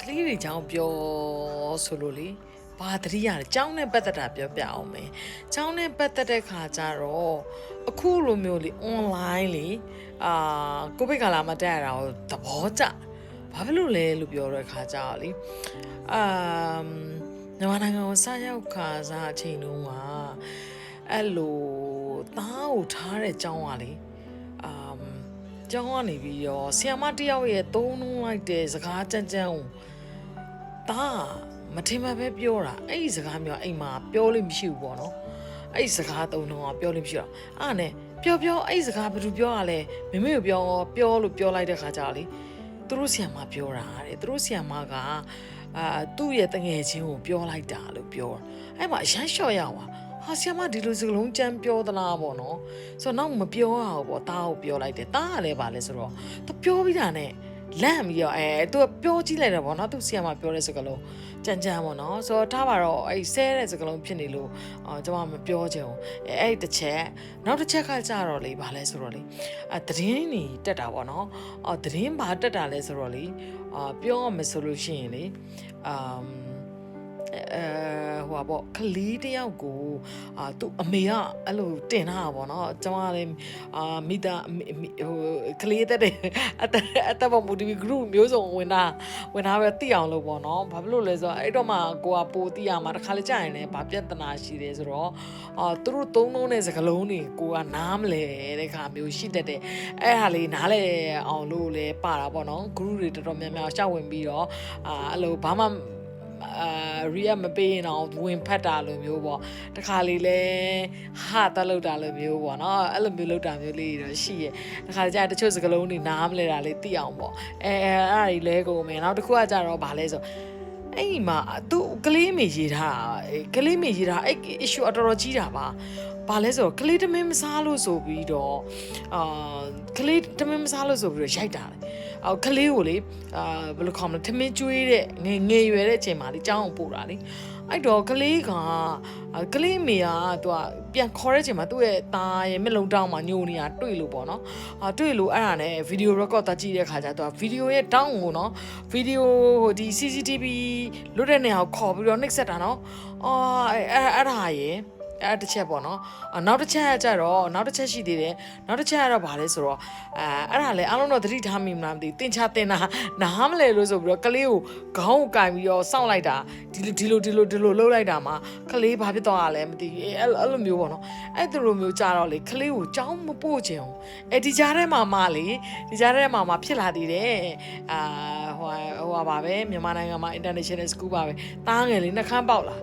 ကလေးတွေကြောင်းပြောဆိုလို့လေဘာတတိရတယ်ကျောင်းနဲ့ပတ်သက်တာပြောပြအောင်မယ်ကျောင်းနဲ့ပတ်သက်တဲ့ခါကျတော့အခုလိုမျိုးလေ online လေအာကိုဗစ်ကာလမှာတက်ရတာကိုသဘောကျဘာဖြစ်လို့လဲလို့ပြောတဲ့ခါကျတော့လေအာမြန်မာနိုင်ငံကိုစရောက်ခါစားအချိန်တုန်းကအဲ့လိုသားကိုထားတဲ့ကျောင်းကလေအာ ကျောင်းကနေပြီးတော့ဆီယမတယောက်ရဲ့သုံးနှုံးလိုက်တဲ့စကားကြမ်းကြမ်းကိုဒါမထင်မှပဲပြောတာအဲ့ဒီစကားမျိုးအိမ်မှာပြောလို့မရှိဘူးပေါ့နော်အဲ့ဒီစကားသုံးနှုံးကပြောလို့မရှိတော့အဲ့ဒါနဲ့ပြောပြောအဲ့ဒီစကားဘာလို့ပြောရလဲမမေကိုပြောပြောလို့ပြောလိုက်တဲ့ခါကျတော့လေသူတို့ဆီယမပြောတာတဲ့သူတို့ဆီယမကအာသူ့ရဲ့တငယ်ချင်းကိုပြောလိုက်တာလို့ပြောတာအဲ့မှာအရန်လျှော့ရအောင် ဟာဆီယမဒီလိုစကလုံးကြမ်းပြောသလားပေါ့နော်ဆိုတော့နောက်မပြောရဘူးပေါ့တားကိုပြောလိုက်တယ်တားကလည်းပါလဲဆိုတော့သူပြောပြီးတာနဲ့လန့်ပြီးတော့အဲသူကပြောကြည့်လိုက်တာပေါ့နော်သူဆီယမပြောတဲ့စကလုံးကြမ်းကြမ်းပေါ့နော်ဆိုတော့ထားပါတော့အဲဆဲတဲ့စကလုံးဖြစ်နေလို့အော်ကျွန်မမပြောချင်ဘူးအဲအဲ့တစ်ချက်နောက်တစ်ချက်ကကြတော့လေဘာလဲဆိုတော့လေအဲသတင်းနေတက်တာပေါ့နော်အော်သတင်းဘာတက်တာလဲဆိုတော့လေအာပြောရမယ်ဆိုလို့ရှိရင်လေအမ်အဲ ဟိုပါပေါ့ကလေးတယောက်ကိုအာသူ့အမေကအဲ့လိုတင်ထားတာပေါ့နော်ကျွန်မလည်းအာမိသားအမေအမေဟိုကလေးတက်တဲ့အတက်အတက်ပေါ်မူတီဗီ group မျိုးစုံဝင်တာဝင်တာပဲသိအောင်လို့ပေါ့နော်ဘာဖြစ်လို့လဲဆိုတော့အဲ့တော့မှကိုကပိုသိရမှာတစ်ခါလေကြာရင်လည်းဘာပြဿနာရှိတယ်ဆိုတော့အာသူတို့သုံးလုံးတဲ့စကားလုံးတွေကိုကနားမလဲတဲ့ခါမျိုးရှိတတ်တယ်အဲ့ဟာလေးနားလဲအောင်လို့လဲပါတာပေါ့နော် group တွေတော်တော်များများရှောက်ဝင်ပြီးတော့အာအဲ့လိုဘာမှ အာရီယာမပေးရင်တော့ဝင်ဖတ်တာလိုမျိုးပေါ့တခါလေလဲဟာတက်လောက်တာလိုမျိုးပေါ့နော်အဲ့လိုမျိုးလောက်တာမျိုးလေးတွေတော့ရှိရဲ့တခါကျတချို့စကလုံးတွေနားမလဲတာလေးသိအောင်ပေါ့အဲအဲအဲ့ဒါကြီးလဲကုန်မယ်နောက်တစ်ခုကကြတော့ဗာလဲဆိုအဲ့ဒီမှာသူကလေးမေရေးထားတာအဲ့ကလေးမေရေးထားအဲ့ issue အတော်တော်ကြီးတာပါဘာလဲဆိုတော့ကလေးတမင်းမစားလို့ဆိုပြီးတော့အာကလေးတမင်းမစားလို့ဆိုပြီးတော့ရိုက်တာလေ အော်ကလေးကိုလေအာဘယ်လိုခေါ်မလဲထမင်းကျွေးတဲ့ငယ်ငယ်ရွယ်တဲ့အချိန်မှာလေကြောင်းအောင်ပို့တာလေအဲ့တော့ကလေးကအာကလေးမေကသူကပြန်ခေါ်တဲ့အချိန်မှာသူ့ရဲ့သားရဲ့မျက်လုံးတောင်းမှာညိုနေတာတွေ့လို့ပေါ့နော်အာတွေ့လို့အဲ့ဒါနဲ့ဗီဒီယို record တာကြည့်တဲ့ခါကျတော့ဗီဒီယိုရဲ့တောင်းကိုနော်ဗီဒီယိုဟိုဒီ CCTV လွတ်တဲ့နေရာကိုခေါ်ပြီးတော့နှိပ်စက်တာနော်အာအဲ့အဲ့အဲ့ဒါရယ် အဲ့တစ်ချက်ပေါ့နော်အနောက်တစ်ချက်ကကြတော့နောက်တစ်ချက်ရှိသေးတယ်နောက်တစ်ချက်ကတော့ဗာလဲဆိုတော့အဲအဲ့ဒါလေအားလုံးတော့သတိထားမိမလားမသိဘူးတင်ချတင်တာနားမလဲလို့ဆိုပြီးတော့ကလေးကိုခေါင်းကိုကင်ပြီးတော့စောင့်လိုက်တာဒီလိုဒီလိုဒီလိုဒီလိုလှုပ်လိုက်တာမှာကလေးဘာဖြစ်သွားတာလဲမသိဘူးအဲ့အဲ့လိုမျိုးပေါ့နော်အဲ့ဒီလိုမျိုးကြတော့လေကလေးကိုကြောင်းမပို့ချင်ဘူးအဲ့ဒီကြားထဲမှာမလေဒီကြားထဲမှာမဖြစ်လာသေးတယ်အာဟိုဟိုပါပဲမြန်မာနိုင်ငံမှာ international school ပါပဲတားငယ်လေးနှခမ်းပေါက်လာ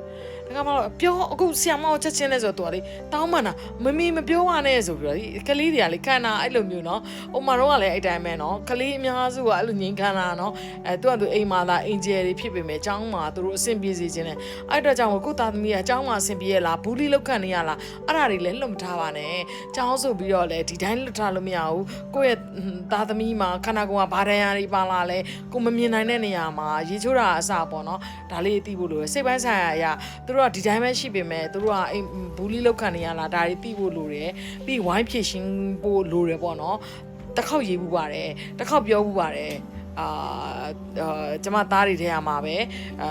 တကယ်မလို့ပြောအခုဆီယမောချက်ချင်းလဲဆိုတော့သူကလေတောင်းမှန်တာမမီမပြောရနဲ့ဆိုပြီးတော့ဒီကလေးတွေကလေခံတာအဲ့လိုမျိုးနော်ဟိုမှာတော့ကလည်းအဲ့တိုင်းပဲနော်ကလေးအများစုကအဲ့လိုငြိမ်းခံတာနော်အဲသူကသူအိမ်မှာသာအင်ဂျယ်တွေဖြစ်ပေမဲ့အเจ้าမှာသူတို့အဆင်ပြေစေခြင်းနဲ့အဲ့တော့ကြောင့်ကိုသားသမီးကအเจ้าမှာအဆင်ပြေရလားဘူးလီလောက်ခံနေရလားအဲ့ဒါတွေလည်းလွတ်မထားပါနဲ့เจ้าဆိုပြီးတော့လေဒီတိုင်းလွတ်ထားလို့မရဘူးကိုယ့်ရဲ့သားသမီးမှာခန္ဓာကိုယ်ကဘာဒဏ်ရာတွေပါလာလဲကိုမမြင်နိုင်တဲ့နေရာမှာရေချိုးတာအစပေါ့နော်ဒါလေးသိဖို့လိုတယ်စိတ်ပိုင်းဆိုင်ရာအရာသူတို့ ို့ကဒီတိုင်းပဲရှိပေမဲ့သူတို့ကအိမ်ဘူးလီလောက်ခံနေရလားဒါတွေသိဖို့လိုတယ်ပြီးဝိုင်းဖြည့်ရှင်းဖို့လိုတယ်ပေါ့နော်တစ်ခေါက်ရေးမှုပါတယ်တစ်ခေါက်ပြောမှုပါတယ် အာအာကျမသားတွေထဲမှာပဲအာ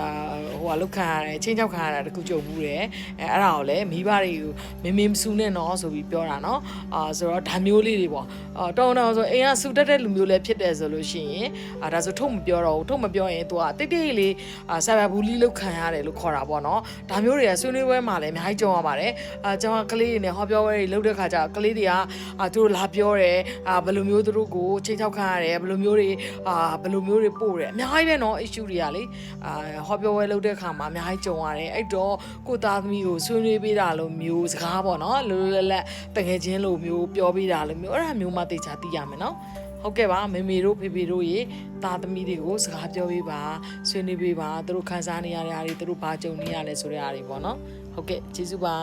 ဟိုကလောက်ခံရတယ်ချင်းချောက်ခံရတာတခုကြုံမှုတယ်အဲအဲ့ဒါကိုလည်းမိဘတွေကိုမင်းမင်းမစူနဲ့နော်ဆိုပြီးပြောတာနော်အာဆိုတော့ဒါမျိုးလေးတွေပေါ့အာတောင်းတောင်းဆိုအိမ်ကစူတက်တဲ့လူမျိုးလည်းဖြစ်တယ်ဆိုလို့ရှိရင်အာဒါဆိုထုတ်မပြောတော့ဘူးထုတ်မပြောရင် तू ကတိတ်တိတ်လေးအာဆာဘာဘူးလီလောက်ခံရတယ်လို့ခေါ်တာပေါ့နော်ဒါမျိုးတွေကဆွေးနွေးပွဲမှာလည်းအများကြီးကြုံရပါတယ်အာကျွန်မကလေးတွေနဲ့ဟောပြောပွဲတွေလုပ်တဲ့ခါကျကလေးတွေကအာသူတို့လာပြောတယ်အာဘယ်လိုမျိုးသူတို့ကိုချိန်ချောက်ခံရတယ်ဘယ်လိုမျိုးတွေအာဘယ်လိုမျိုးတွေပို့တယ်အများကြီးပဲနော် issue တွေကလေအာဟောပြောပွဲလုပ်တဲ့ခါမှာအများကြီးကြုံရတယ်အဲ့တော့ကိုသားသမီးကိုဆွေးနွေးပေးတာလို့မျိုးစကားပေါ့နော်လောလောလတ်လတ်တကယ်ချင်းလို့မျိုးပြောပေးတာလို့မျိုးအဲ့ဒါမျိုးမှသိချာသိရမယ်နော်ဟုတ်ကဲ့ပါမေမေတို့ဖေဖေတို့ရေသားသမီးတွေကိုစကားပြောပေးပါဆွေးနွေးပေးပါသူတို့ခံစားနေရတဲ့အရာတွေသူတို့ဘာကြုံနေရလဲဆိုတဲ့အရာတွေပေါ့နော်ဟုတ်ကဲ့ကျေးဇူးပါ